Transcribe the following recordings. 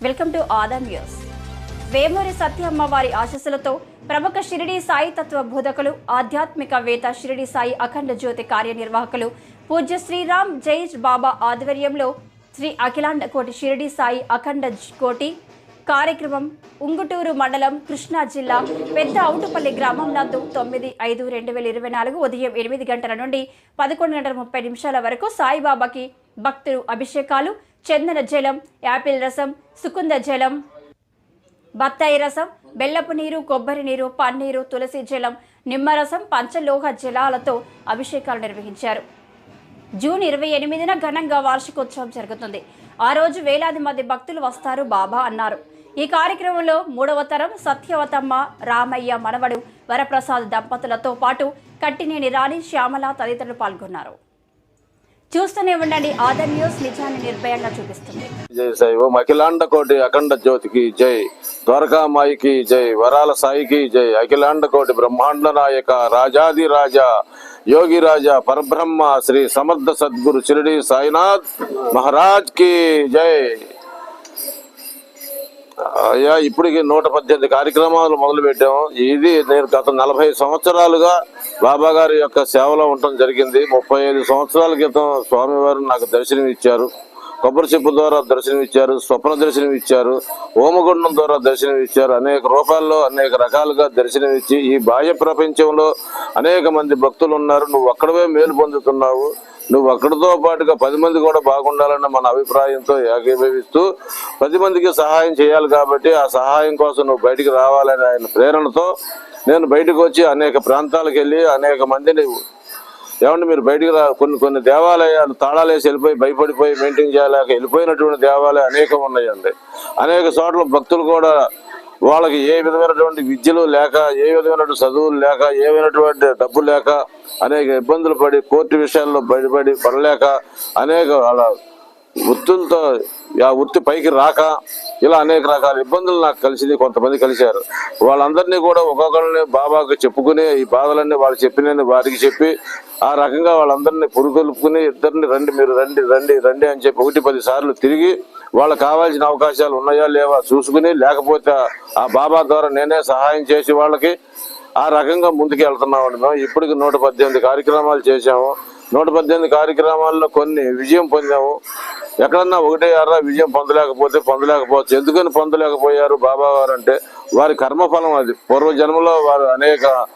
Welcome to Aada news. Vemuri Satyamma వారి ఆశస్సులతో ప్రముఖ షిరిడి సాయి తత్వ బోధకులు ఆధ్యాత్మికవేత్త షిరిడి సాయి అఖండ జ్యోతి కార్యనిర్వాహకులు పూజ్య శ్రీరామ్ జై బాబా ఆధ్వర్యంలో శ్రీ అఖిలాండ కోటి షిరిడి సాయి అఖండ కోటి కార్యక్రమం ఉంగుటూరు మండలం కృష్ణా జిల్లా పెద్ద అవుటుపల్లి గ్రామం నందు తొమ్మిది ఐదు రెండు వేల ఇరవై నాలుగు ఉదయం ఎనిమిది గంటల నుండి పదకొండు గంటల ముప్పై నిమిషాల వరకు సాయిబాబాకి భక్తులు అభిషేకాలు చందన జలం యాపిల్ రసం సుకుంద జలం బత్తాయి రసం బెల్లపు నీరు కొబ్బరి నీరు పన్నీరు తులసి జలం నిమ్మరసం పంచలోహ జలాలతో అభిషేకాలు నిర్వహించారు. జూన్ ఇరవై ఎనిమిదిన ఘనంగా వార్షికోత్సవం జరుగుతుంది. ఆ రోజు వేలాది మంది భక్తులు వస్తారు బాబా అన్నారు. ఈ కార్యక్రమంలో మూడవ తరం సత్యవతమ్మ రామయ్య మనవడు వరప్రసాద్ దంపతులతో పాటు కట్టినేని రాణి శ్యామల తదితరులు పాల్గొన్నారు. చూస్తూనే ఉండండి. ఆదర్ న్యూస్ నిజాన్ని నిర్భయంగా చూపిస్తుంది. జై సాయి ఓం అఖిలాండ కోటి అఖండ జ్యోతికి జై. ద్వారకామాయికి జై. వరాల సాయికి జై. అఖిలాండ కోటి బ్రహ్మాండ నాయక రాజాది రాజా యోగి రాజా పరబ్రహ్మ శ్రీ సమర్థ సద్గురు షిరిడి సాయినాథ్ మహారాజ్కి జై. అయ్యా ఇప్పటికి నూట పద్దెనిమిది కార్యక్రమాలు మొదలు పెట్టాము ఇది నేను గత నలభై సంవత్సరాలుగా బాబా గారి యొక్క సేవలో ఉండటం జరిగింది. ముప్పై ఐదు సంవత్సరాల క్రితం స్వామివారు నాకు దర్శనం ఇచ్చారు కొబ్బరి చెప్పు ద్వారా దర్శనం ఇచ్చారు స్వప్న దర్శనం ఇచ్చారు ఓమగుండం ద్వారా దర్శనం ఇచ్చారు అనేక రూపాల్లో అనేక రకాలుగా దర్శనం ఇచ్చి ఈ బాహ్య ప్రపంచంలో అనేక మంది భక్తులు ఉన్నారు. నువ్వు అక్కడవే మేలు పొందుతున్నావు. నువ్వు అక్కడితో పాటుగా పది మంది కూడా బాగుండాలన్న మన అభిప్రాయంతో ఏకీభవిస్తూ పది మందికి సహాయం చేయాలి కాబట్టి ఆ సహాయం కోసం నువ్వు బయటికి రావాలని ఆయన ప్రేరణతో నేను బయటకు వచ్చి అనేక ప్రాంతాలకు వెళ్ళి అనేక మందిని ఏమంటే మీరు బయటికి రా కొన్ని కొన్ని దేవాలయాలు తాళాలు వేసి వెళ్ళిపోయి భయపడిపోయి మెయింటైన్ చేయలేక వెళ్ళిపోయినటువంటి దేవాలయాలు అనేకం ఉన్నాయండి. అనేక చోట్ల భక్తులు కూడా వాళ్ళకి ఏ విధమైనటువంటి విద్యలు లేక ఏ విధమైనటువంటి చదువులు లేక ఏ విధమైనటువంటి డబ్బు లేక అనేక ఇబ్బందులు పడి కోర్టు విషయాల్లో బయటపడి పడలేక అనేక వాళ్ళ వృత్తులతో ఆ వృత్తి పైకి రాక ఇలా అనేక రకాల ఇబ్బందులు నాకు కలిసింది కొంతమంది కలిశారు. వాళ్ళందరినీ కూడా ఒక్కొక్కరిని బాబాకు చెప్పుకుని ఈ బాధలన్నీ వాళ్ళు చెప్పినని వారికి చెప్పి ఆ రకంగా వాళ్ళందరినీ పురుగొలుపుకుని ఇద్దరిని రండి మీరు రండి రండి రండి అని చెప్పి ఒకటి పది సార్లు తిరిగి వాళ్ళకి కావాల్సిన అవకాశాలు ఉన్నాయా లేవా చూసుకుని లేకపోతే ఆ బాబా ద్వారా నేనే సహాయం చేసి వాళ్ళకి ఆ రకంగా ముందుకు వెళ్తున్నామండి మేము. ఇప్పటికి నూట పద్దెనిమిది కార్యక్రమాలు చేశాము. నూట పద్దెనిమిది కార్యక్రమాల్లో కొన్ని విజయం పొందాము. ఎక్కడన్నా ఒకటే ఎర్ర విజయం పొందలేకపోతే పొందలేకపోవచ్చు. ఎందుకని పొందలేకపోయారు బాబా వారు అంటే వారి కర్మఫలం అది. పూర్వ జన్మలో వారు అనేక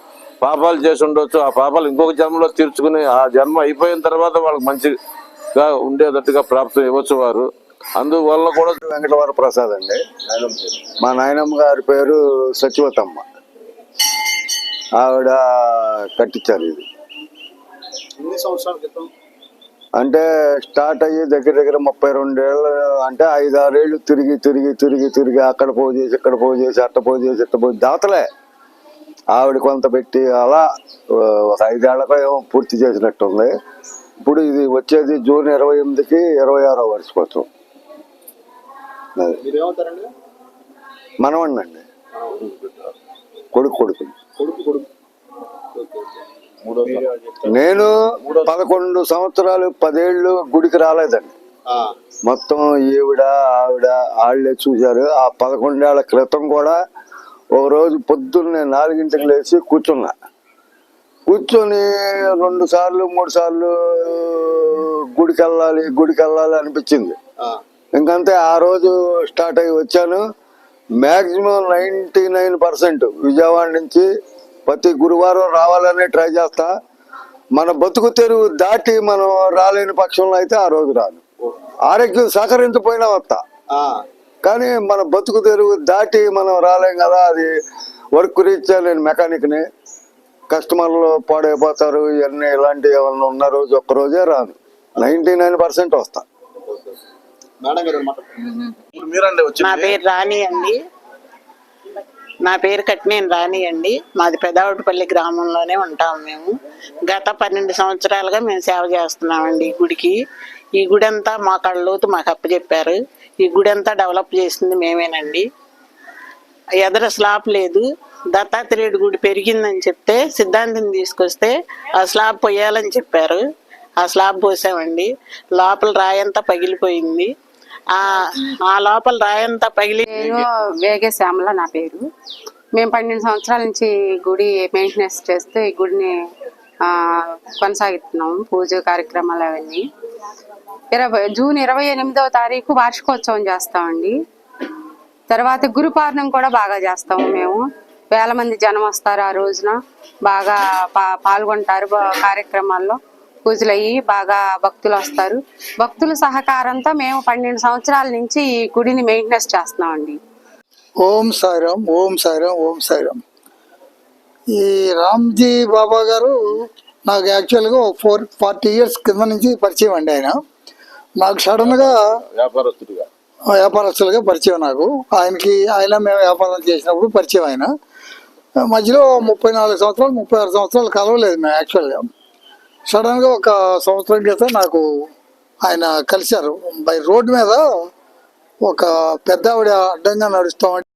పాపాలు చేసి ఉండొచ్చు. ఆ పాపాలు ఇంకొక జన్మలో తీర్చుకుని ఆ జన్మ అయిపోయిన తర్వాత వాళ్ళకి మంచిగా ఉండేటట్టుగా ప్రాప్తం ఇవ్వచ్చు వారు. అందువల్ల కూడా వెంకటవర ప్రసాద్ అండి. మా నాయనమ్మ గారి పేరు సచివతమ్మ. ఆవిడ కట్టించారు ఇది. అంటే స్టార్ట్ అయ్యి దగ్గర దగ్గర ముప్పై రెండేళ్ళు అంటే ఐదు ఆరేళ్ళు తిరిగి తిరిగి తిరిగి తిరిగి అక్కడ పోగు చేసి ఇక్కడ పోగు చేసి అట్ట పోగు చేసి ఇట్ట పోగు దాతలే. ఆవిడ కొంత పెట్టి అలా ఒక ఐదేళ్ళకో ఏమో పూర్తి చేసినట్టుంది. ఇప్పుడు ఇది వచ్చేది జూన్ ఇరవై ఎనిమిదికి ఇరవై ఆరో వార్షికోత్సవం అది. మీరు ఏమవుతారండి మనవండి అండి కొడుకు కొడుకు. నేను పదకొండు సంవత్సరాలు పదేళ్ళు గుడికి రాలేదండి. ఆ, మొత్తం ఈవిడ ఆవిడ ఆళ్ళే చూశారు. ఆ పదకొండేళ్ళ క్రితం కూడా ఒక రోజు పొద్దున్నే నాలుగింటికి లేచి కూర్చున్నా. కూర్చొని రెండు సార్లు మూడు సార్లు గుడికి వెళ్ళాలి గుడికి వెళ్ళాలి అనిపించింది. ఆ, ఇంకంతే ఆ రోజు స్టార్ట్ అయ్యి వచ్చాను. Maximum ninety nine percent Vijayawada నుంచి ప్రతి గురువారం రావాలని ట్రై చేస్తా. మన బతుకు తెరువు దాటి మనం రాలేని పక్షంలో అయితే ఆ రోజు రాను. ఆరోగ్యం సహకరించపోయినా వస్తా. కానీ మన బతుకు తెరువు దాటి మనం రాలేం కదా అది వర్క్ రీత్యా నేను మెకానిక్ని. కస్టమర్లు పాడైపోతారు ఇవన్నీ ఇలాంటివి ఏమన్నా ఉన్న రోజు ఒక్క రోజే రాను. నైంటీ నైన్ పర్సెంట్ వస్తా. మేడం గారు మాట్లాడుతున్నారు ఇప్పుడు మీరండి వచ్చి నా పేరు రాణి అండి. నా పేరు కట్టినేని రాణి అండి. మాది పెదావటిపల్లి గ్రామంలోనే ఉంటాం మేము. గత పన్నెండు సంవత్సరాలుగా మేము సేవ చేస్తున్నామండి ఈ గుడికి. ఈ గుడి అంతా మా కళ్ళలోతు మాకు అప్పచెప్పారు ఈ గుడి అంతా డెవలప్ చేసింది మేమేనండి. ఎదర స్లాబ్ లేదు. దత్తాత్రేయుడి గుడి పెరిగిందని చెప్తే సిద్ధాంతిని తీసుకొస్తే ఆ స్లాబ్ పోయాలని చెప్పారు. ఆ స్లాబ్ పోసామండి. లోపల రాయంతా పగిలిపోయింది. ఆ లోపల రాయంతా పగిలి వేగే శ్యామల నా పేరు. మేము పన్నెండు సంవత్సరాల నుంచి గుడి మెయింటెనెన్స్ చేస్తూ ఈ గుడిని కొనసాగిస్తున్నాం కొనసాగిస్తున్నాము పూజ కార్యక్రమాలు అవన్నీ. ఇరవై జూన్ ఇరవై ఎనిమిదవ తారీఖు వార్షికోత్సవం చేస్తామండి. తర్వాత గురు కూడా బాగా చేస్తాము మేము. వేల మంది జనం వస్తారు ఆ రోజున. బాగా పా- పాల్గొంటారు కార్యక్రమాల్లో. పూజలు అయ్యి బాగా భక్తులు వస్తారు. భక్తుల సహకారంతో మేము పన్నెండు సంవత్సరాల నుంచి ఈ గుడిని మెయింటెనెన్స్ చేస్తున్నామండి. ఓం సాయిరామ్ ఓం సాయిరామ్ ఓం సాయిరామ్ ఈ రామ్జీ బాబా గారు నాకు యాక్చువల్గా ఫోర్ ఫార్టీ ఇయర్స్ కింద నుంచి పరిచయం అండి ఆయన. నాకు సడన్గా వ్యాపారస్తుడిగా. వ్యాపారస్తులుగా పరిచయం నాకు. ఆయనకి ఆయన మేము వ్యాపారం చేసినప్పుడు పరిచయం ఆయన. మధ్యలో ముప్పై నాలుగు సంవత్సరాలు ముప్పై ఆరు సంవత్సరాలు కలవలేదు మేము యాక్చువల్గా. సడన్గా ఒక సంవత్సరం క్రితం నాకు ఆయన కలిశారు. బై రోడ్డు మీద ఒక పెద్ద ఆవిడ అడ్డంగా నడుస్తామంటే